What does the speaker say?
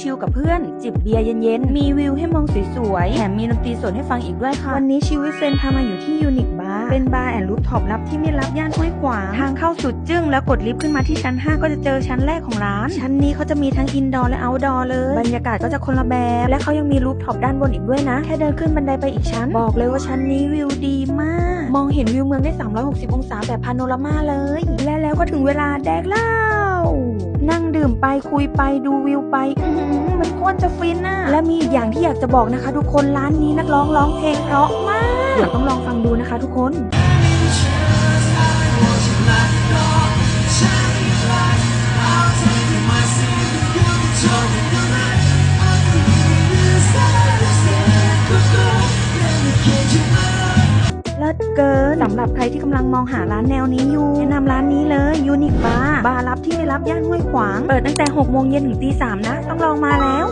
ชิลๆกับเพื่อน จิบเบียร์เย็นๆ มีวิวให้มองสวยๆ แถมมีดนตรีสดให้ฟังอีกด้วยค่ะ วันนี้ชีวิตเซนพามาอยู่ที่ยูนิคบาร์ เป็นบาร์แอนด์รูฟท็อปลับที่ไม่รับย่านห้วยขวาง ทางเข้าสุดจึ้งแล้วกดลิฟต์ขึ้นมาที่ชั้น 5 ก็จะเจอชั้นแรกของร้าน ชั้นนี้เขาจะมีทั้งอินดอร์และเอาท์ดอร์เลย บรรยากาศก็จะคนละแบบ และเขายังมีรูฟท็อปด้านบนอีกด้วยนะ แค่เดินขึ้นบันไดไปอีกชั้น บอกเลยว่าชั้นนี้วิวดีมาก มองเห็นวิวเมืองได้ 360 องศาแบบพาโนรามาเลย และแล้วก็ถึงเวลาแดกล้า ดื่มไปคุยไปดูวิวไปมันโคตรจะฟินน่ะและมีอีกอย่างที่อยากจะบอกนะคะ ทุกคนร้านนี้นักร้องร้องเพลงเพราะมากเดี๋ยวต้องลองฟังดูนะคะ ทุกคน เลิศเกินสำหรับใครที่กำลังมองหาร้านแนวนี้อยู่แนะนำร้านนี้เลยยูนิคบาร์บาร์รับที่ไม่รับย่านห้วยขวาง เปิดตั้งแต่6โมงเย็นถึงตี3นะ ต้องลองมาแล้ว